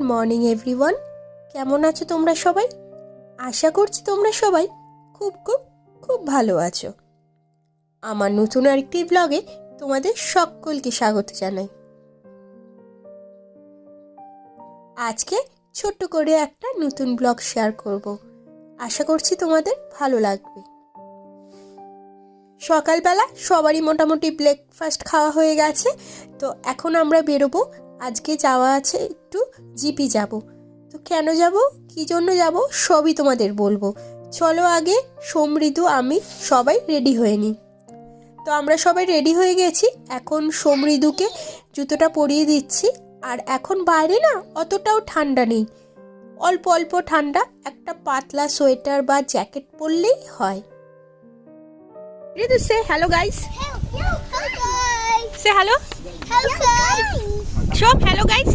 Morning, everyone. কেমন আছো তোমরা সবাই? আশা করছি তোমরা সবাই খুব খুব খুব ভালো আছো। আমার নতুন আরেকটি ব্লগে তোমাদের সকলকে স্বাগত জানাই। আজকে ছোট্ট করে একটা নতুন ব্লগ শেয়ার করব। আশা করছি তোমাদের ভালো লাগবে। সকালবেলা সবারই মোটামুটি ব্রেকফাস্ট খাওয়া হয়ে গেছে, তো এখন আমরা বেরোবো আজকে যাওয়া আছে একটু জিপি যাব। তো কেন যাব? কী জন্য যাব? সবই তোমাদের বলব। চলো আগে সমৃদ্ধ আমি সবাই রেডি হয়ে নিই। তো আমরা সবাই রেডি হয়ে গেছি। এখন সমৃদ্ধকে জুতোটা পরিয়ে দিচ্ছি। আর এখন বাইরে না অতটাও ঠান্ডা নেই। অল্প অল্প ঠান্ডা একটা পাতলা সোয়েটার বা জ্যাকেট পরলেই হয়। সে হ্যালো গাইস সে হ্যালো. সব হ্যালো গাইস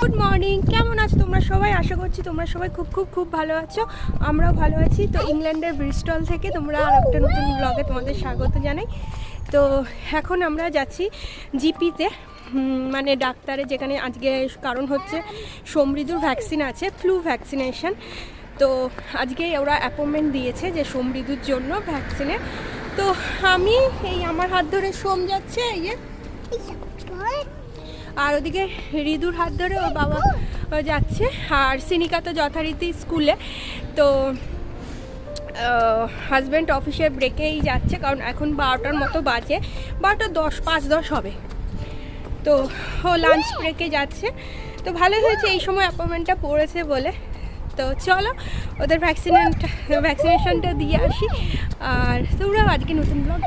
গুড মর্নিং কেমন আছো তোমরা সবাই? আশা করছি তোমরা সবাই খুব খুব খুব ভালো আছো। আমরাও ভালো আছি। তো ইংল্যান্ডের ব্রিস্টল থেকে তোমরা আর একটা নতুন ব্লগে তোমাদের স্বাগত জানাই। তো এখন আমরা যাচ্ছি জিপিতে। মানে ডাক্তারে যেখানে আজকে কারণ হচ্ছে সমৃদ্ধর ভ্যাকসিন আছে ফ্লু ভ্যাকসিনেশন তো আজকে ওরা অ্যাপয়েন্টমেন্ট দিয়েছে যে সমৃদ্ধর জন্য ভ্যাকসিনের তো আমি, এই আমার হাত ধরে সোম যাচ্ছে আর ওদিকে রিদুর হাত ধরে ওর বাবা যাচ্ছে, আর সিনিকা তো যথারীতি স্কুলে। তো হাজব্যান্ড অফিসের ব্রেকেই যাচ্ছে, কারণ এখন বারোটার মতো বাজে, বারোটা দশ, পাঁচ দশ হবে। তো ও লাঞ্চ ব্রেকে যাচ্ছে। তো ভালোই হয়েছে, এই সময় অ্যাপয়েন্টমেন্টটা পড়েছে বলে। তো চলো ওদের ভ্যাকসিনেশনটা ভ্যাকসিনেশনটা দিয়ে আসি। আর তোমরাও আজকে নতুন ব্লগ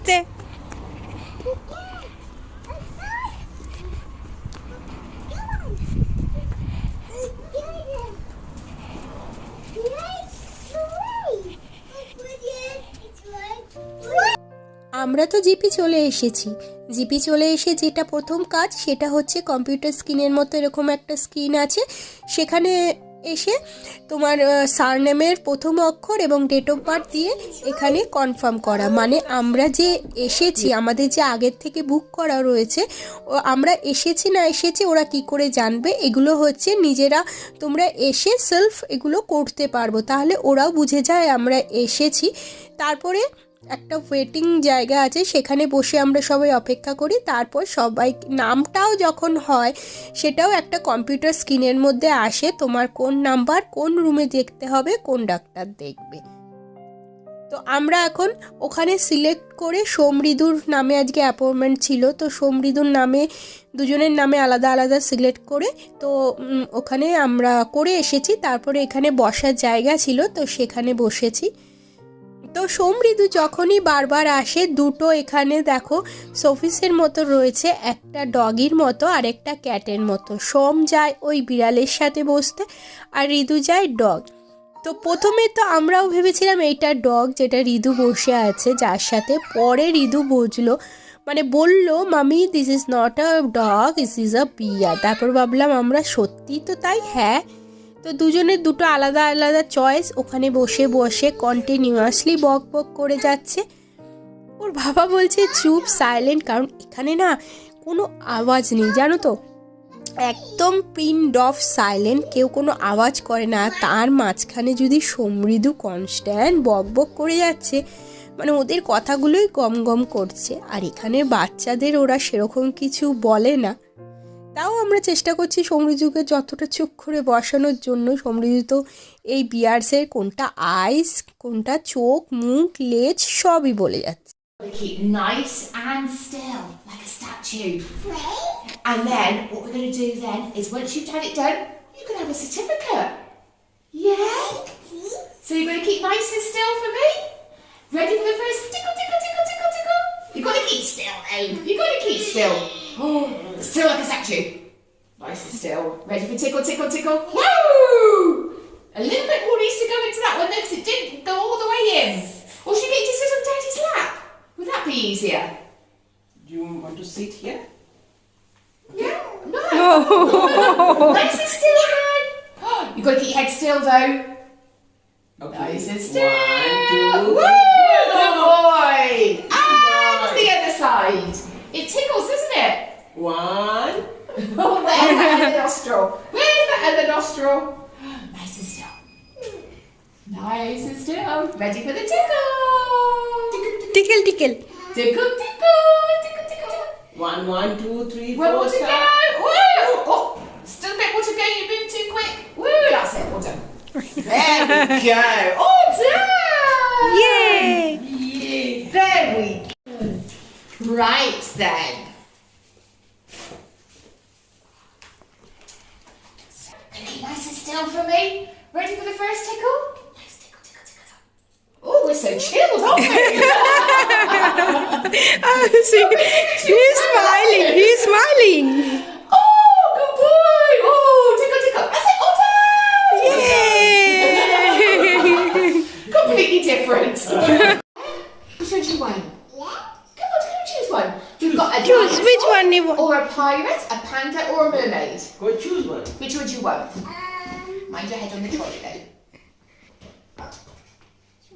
আসতে আমরা তো জিপি চলে এসেছি। জিপি চলে এসে যেটা প্রথম কাজ, সেটা হচ্ছে কম্পিউটার স্ক্রিনের মতো এরকম একটা স্ক্রিন আছে। সেখানে এসে তোমার সারনেমের প্রথম অক্ষর এবং ডেট অফ বার্থ দিয়ে এখানে কনফার্ম করা। মানে আমরা যে এসেছি, আমাদের যে আগের থেকে বুক করা রয়েছে আমরা এসেছি না এসেছি, ওরা কি করে জানবে? এগুলো হচ্ছে নিজেরা, তোমরা এসে সেলফ এগুলো করতে পারব। তাহলে ওরাও বুঝে যায়, আমরা এসেছি। তারপরে একটা ওয়েটিং জায়গা আছে, সেখানে বসে আমরা সবাই অপেক্ষা করি। তারপর সবাই, নামটাও যখন হয়, সেটাও একটা কম্পিউটার স্ক্রিনের মধ্যে আসে। তোমার কোন নাম্বার কোন রুমে দেখতে হবে, কোন ডাক্তার দেখবে। তো আমরা এখন ওখানে সিলেক্ট করে সমৃদ্ধুর নামে আজকে অ্যাপয়েন্টমেন্ট ছিল। তো সমৃদ্ধুর নামে, দুজনের নামে আলাদা আলাদা সিলেক্ট করে, তো ওখানে আমরা করে এসেছি। তারপরে এখানে বসার জায়গা ছিল, তো সেখানে বসেছি। তো সমৃদ্ধ যখনই বারবার আসে, দুটো এখানে দেখো শোফিসের মতো রয়েছে, একটা ডগির মতো আর একটা ক্যাটের মতো। সোম যায় ওই বিড়ালের সাথে বসতে আর ঋতু যায় ডগ। তো প্রথমে তো আমরাও ভেবেছিলাম এইটা ডগ যেটা ঋদু বসে আছে, যার সাথে। পরে ঋতু বুঝলো মানে বলল, মামি this is not a dog is is a পিয়া তারপর ভাবলাম, আমরা সত্যি তো তাই? হ্যাঁ। তো দুজনের দুটো আলাদা আলাদা চয়েস ওখানে বসে বসে কন্টিনিউয়াসলি বক বক করে যাচ্ছে। ওর বাবা বলছে, চুপ সাইলেন্ট কারণ এখানে না কোনো আওয়াজ নেই, জানো তো? একদম পিন্ড অফ সাইলেন্ট কেউ কোনো আওয়াজ করে না। তার মাঝখানে যদি সমৃদ্ধ কনস্ট্যান্ট বক বক করে যাচ্ছে মানে ওদের কথাগুলোই গম গম করছে। আর এখানে বাচ্চাদের ওরা সেরকম কিছু বলে না। তাও আমরা চেষ্টা করছি সমৃদ্ধকে যতটা চুপ করে বসানোর জন্য সমৃদ্ধ তো এই বিয়ার্সের কোনটা আইস কোনটা চোখ মুখ লেজ সবই বলে যাচ্ছে nice and still, like a statue. And then what we're going to do then is once you've had it done, you can have a certificate. Yeah? So you're going to keep nice and still for me? Ready for the first tickle, tickle, tickle, tickle, tickle? You've got to keep still, Abe. You've got to keep still. Oh, still like a statue. Nice and still. Ready for tickle, tickle, tickle. Woo! A little bit more needs to go into that one because it didn't go all the way in. Or should you just sit on Daddy's lap? Would that be easier? Do you want to sit here? Yeah, no. no. nice and still again. You've got to keep your head still though. Okay. Nice and still. One, two, Woo! Good boy. And the other side. It tickles, isn't it? One. oh, where is that in the nostril. Where is the other nostril. Nice and still. Nice and still. Ready for the tickle. Tickle, tickle. Tickle, tickle. Tickle, tickle. One, one, two, three, Where four. Where to go? Woo! Oh, still a bit more to go. You've been too quick. Woo! That's it. All done. There we go. Oh, done. Yay! Right then. So, keep nice and still for me. Ready for the first tickle? Nice tickle, tickle, tickle. Oh, we're so chilled, aren't we? Oh, he's smiling he's smiling oh, good boy. Oh, tickle, tickle. I said, all done. Yay! completely different. Which one do you want? Choose dinosaur which one you want. Or a pirate, a panda, or a mermaid. Go choose one. Which one do you want? Um, Mind your head on the trolley though.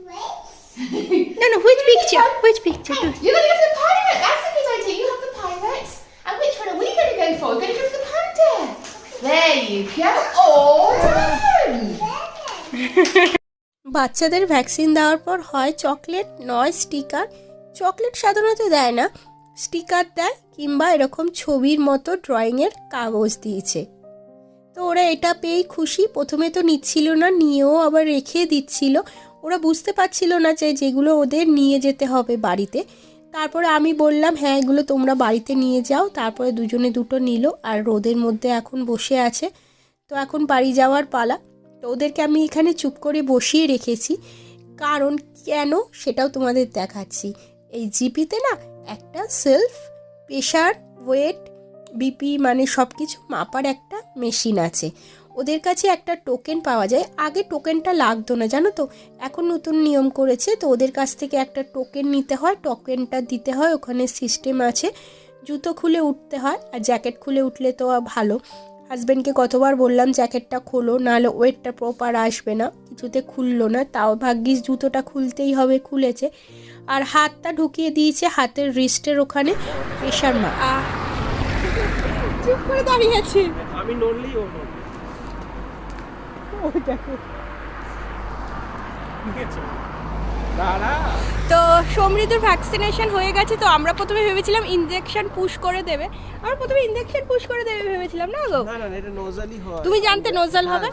wait. No, no, which picture? Which picture? Hey, You're gonna go for the pirate. That's a good idea. You have the pirate. And which one are we gonna go for? We're gonna go for the panda. There you go. All done. বাচ্চাদের vaccine দেওয়ার পর হয় chocolate নয় sticker chocolate সাধারণত দেয় না sticker দেয় কিংবা এরকম ছবির মতো ড্রয়িংয়ের কাগজ দিয়েছে। তো ওরা এটা পেয়েই খুশি। প্রথমে তো নিচ্ছিল না, নিয়েও আবার রেখে দিচ্ছিল। ওরা বুঝতে পারছিল না যে যেগুলো ওদের নিয়ে যেতে হবে বাড়িতে। তারপরে আমি বললাম হ্যাঁ এগুলো তোমরা বাড়িতে নিয়ে যাও। তারপরে দুজনে দুটো নিল আর রোদের মধ্যে এখন বসে আছে। তো এখন বাড়ি যাওয়ার পালা। তো ওদেরকে আমি এখানে চুপ করে বসিয়ে রেখেছি। কারণ কেন সেটাও তোমাদের দেখাচ্ছি। এই জিপিতে না একটা সেলফ প্রেশার ওয়েট বিপি মানে সব কিছু মাপার একটা মেশিন আছে। ওদের কাছে একটা টোকেন পাওয়া যায়। আগে টোকেনটা লাগতো না, জানো তো? এখন নতুন নিয়ম করেছে, তো ওদের কাছ থেকে একটা টোকেন নিতে হয় টোকেনটা দিতে হয়, ওখানে সিস্টেম আছে। জুতো খুলে উঠতে হয়, আর জ্যাকেট খুলে উঠলে তো ভালো। হাজব্যান্ডকে কতবার বললাম জ্যাকেটটা খোলো নাহলে ওয়েটটা প্রপার আসবে না। কিছুতে খুললো না তাও ভাগ্যিস জুতোটা খুলতেই হবে খুলেছে। আর হাতটা ঢুকিয়ে দিয়েছে হাতের রিস্টের ওখানে প্রেশার মা চুপ করে দাঁড়িয়ে আছে। আমি নড়লি ও দাঁড়া তো সমৃদ্ধর ভ্যাকসিনেশন হয়ে গেছে তো আমরা প্রথমে ভেবেছিলাম ইনজেকশন পুশ করে দেবে। আমরা প্রথমে ইনজেকশন পুশ করে দেবে ভেবেছিলাম না গো? না না এটা নোজালই হয়। তুমি জানতে নোজাল হ্যাঁ, হবে।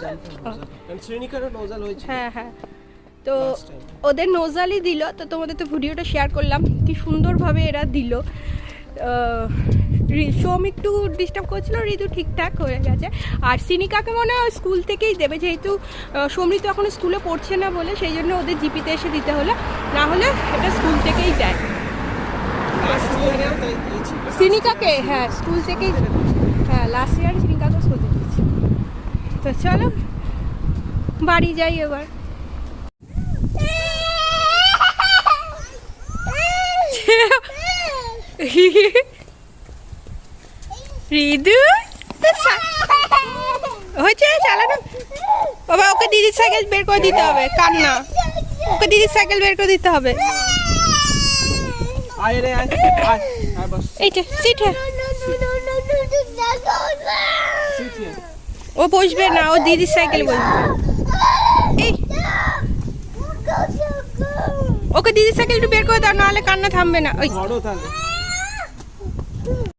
শ্রেণিকারও নোজাল হয়েছে হ্যাঁ হ্যাঁ। তো ওদের নোজালি দিল তো তোমাদের তো ভিডিওটা শেয়ার করলাম কি সুন্দরভাবে এরা দিল। সোম একটু ডিস্টার্ব করছিল ঋতু ঠিকঠাক হয়ে গেছে। আর সিনিকাকে মনে হয় স্কুল থেকেই দেবে যেহেতু সমৃদ্ধ এখন স্কুলে পড়ছে না বলে সেই জন্য ওদের জিপিতে এসে দিতে হলো। না হলে এটা স্কুল থেকেই দেয়। সিনিকাকে হ্যাঁ স্কুল থেকেই হ্যাঁ লাস্ট ইয়ার সিনিকাকে স্কুল থেকে দিয়েছে। তো চলো বাড়ি যাই এবার। রিদু হয়েছে চালানো। বাবা ওকে দিদির সাইকেল বের করে দিতে হবে কান্না। ওকে দিদির সাইকেল বের করে দিতে হবে। এইটা সিট. ও বসবে না ও দিদির সাইকেল বসবে। ওকে দিদির সাইকেল একটু বের করে দাও নাহলে কান্না থামবে না। ওই।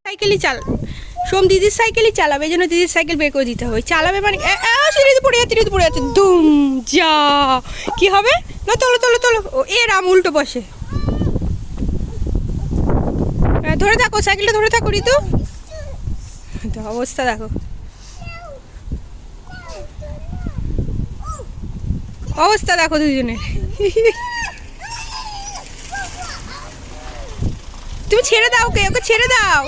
সাইকেলই চাল। সোম দিদির সাইকেলই চালাবে এই জন্য দিদির সাইকেল বের করে দিতে হবে চালাবে মানে সিঁড়িতে পড়ে যাচ্ছে সিঁড়িতে পড়ে যাচ্ছে। দুম যা। কি হবে? না, তোলো তোলো তোলো। ও, এ রাম উল্টো বসে ধরে থাকো, সাইকেলটা ধরে থাকো ঋতু অবস্থা দেখো। অবস্থা দেখো দুজনে তুমি ছেড়ে দাও ওকে ওকে ছেড়ে দাও।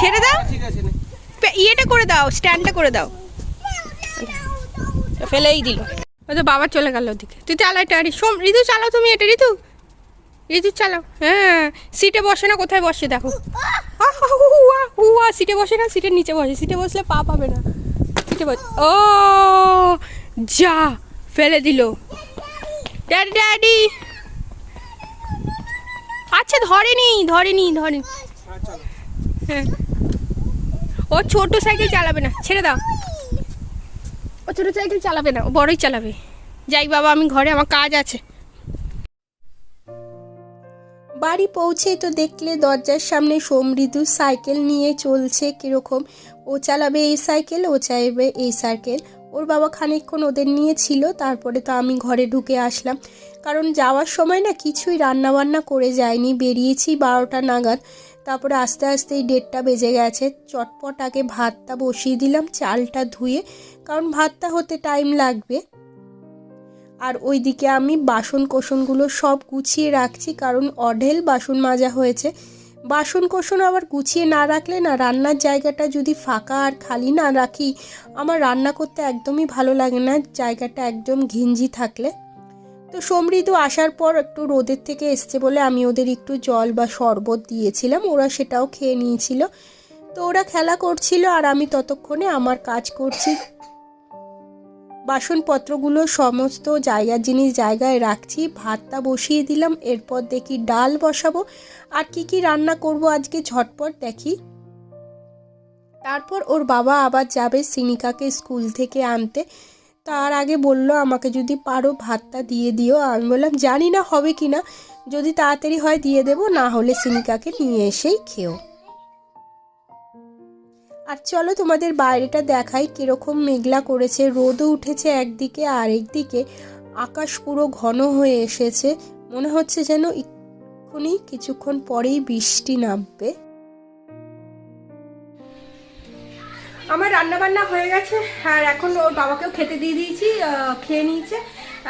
ছেড়ে দাও? ঠিক আছে নে। পে- ইয়েটা করে দাও স্ট্যান্ডটা করে দাও। ফেলেই দিল। ওই তো বাবা চলে গেল ওদিকে। তুই চালা এটা সোম ঋতু চালাও তুমি এটা ঋতু ঋতু চালাও। হ্যাঁ সিটে বসে না কোথায় বসে দেখো। আহ, হু, হু, আহ, সিটে বসে না সিটের নিচে বসে। সিটে বসলে পা পাবে না। সিটে বসে ও যা ফেলে দিল। Daddy daddy. আচ্ছা ধরেনি ধরেনি ধরেনি। হ্যাঁ। ও ছোট সাইকেল চালাবে না, ছেড়ে দাও। ও ছোট সাইকেল চালাবে না, ও বড়ই চালাবে। যাই বাবা, আমি ঘরে, আমার কাজ আছে। বাড়ি পৌঁছে তো দেখলে দরজার সামনে সমৃদ্ধ সাইকেল নিয়ে চলছে কীরকম। ও চালাবে এই সাইকেল, ও চাইবে এই সাইকেল। ওর বাবা খানিকক্ষণ ওদের নিয়ে ছিল, তারপরে তো আমি ঘরে ঢুকে আসলাম। কারণ যাওয়ার সময় না কিছুই রান্না বান্না করে যায়নি। বেরিয়েছি বারোটা নাগাদ। তারপরে আস্তে আস্তে এই ডেটটা বেজে গেছে। চটপট আগে ভাতটা বসিয়ে দিলাম, চালটা ধুয়ে, কারণ ভাতটা হতে টাইম লাগবে। আর ওইদিকে আমি বাসন কোসনগুলো সব গুছিয়ে রাখছি, কারণ অঢেল বাসন মাজা হয়েছে। বাসন কোসন আবার গুছিয়ে না রাখলে না রান্নার জায়গাটা যদি ফাঁকা আর খালি না রাখি, আমার রান্না করতে একদমই ভালো লাগে না। জায়গাটা একদম ঘিঞ্জি থাকলে। তো সমৃদ্ধ আসার পর একটু রোদের থেকে এসছে বলে আমি ওদের একটু জল বা শরবত দিয়েছিলাম, ওরা সেটাও খেয়ে নিয়েছিল। তো ওরা খেলা করছিল আর আমি ততক্ষণে আমার কাজ করছি। বাসনপত্রগুলো সমস্ত জায়গার জিনিস জায়গায় রাখছি, ভাতটা বসিয়ে দিলাম, এরপর দেখি ডাল বসাবো। আর কি কি রান্না করব আজকে ঝটপট দেখি। তারপর ওর বাবা আবার যাবে সিনিকাকে স্কুল থেকে আনতে। তার আগে বলল, আমাকে যদি পারো ভাতটা দিয়ে দিও। আমি বললাম, জানি না হবে কি না। যদি তাড়াতাড়ি হয় দিয়ে দেবো, না হলে সিনিকাকে নিয়ে এসেই খেও। আর চলো তোমাদের বাইরেটা দেখাই, কীরকম মেঘলা করেছে। রোদও উঠেছে একদিকে আর একদিকে। আকাশ পুরো ঘন হয়ে এসেছে। মনে হচ্ছে যেন এক্ষুনি কিছুক্ষণ পরেই বৃষ্টি নামবে। আমার রান্না বান্না হয়ে গেছে, আর এখন ওর বাবাকেও খেতে দিয়ে দিয়েছি খেয়ে নিয়েছে।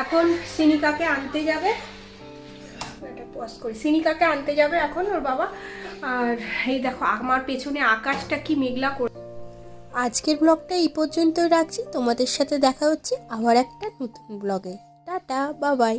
এখন সিনিকাকে আনতে যাবে। পজ করি। সিনিকাকে আনতে যাবে এখন ওর বাবা। আর এই দেখো, আমার পেছনে আকাশটা কি মেঘলা করে আজকের ব্লগটা এই পর্যন্ত রাখছি। তোমাদের সাথে দেখা হচ্ছে আবার একটা নতুন ব্লগে টাটা বাবাই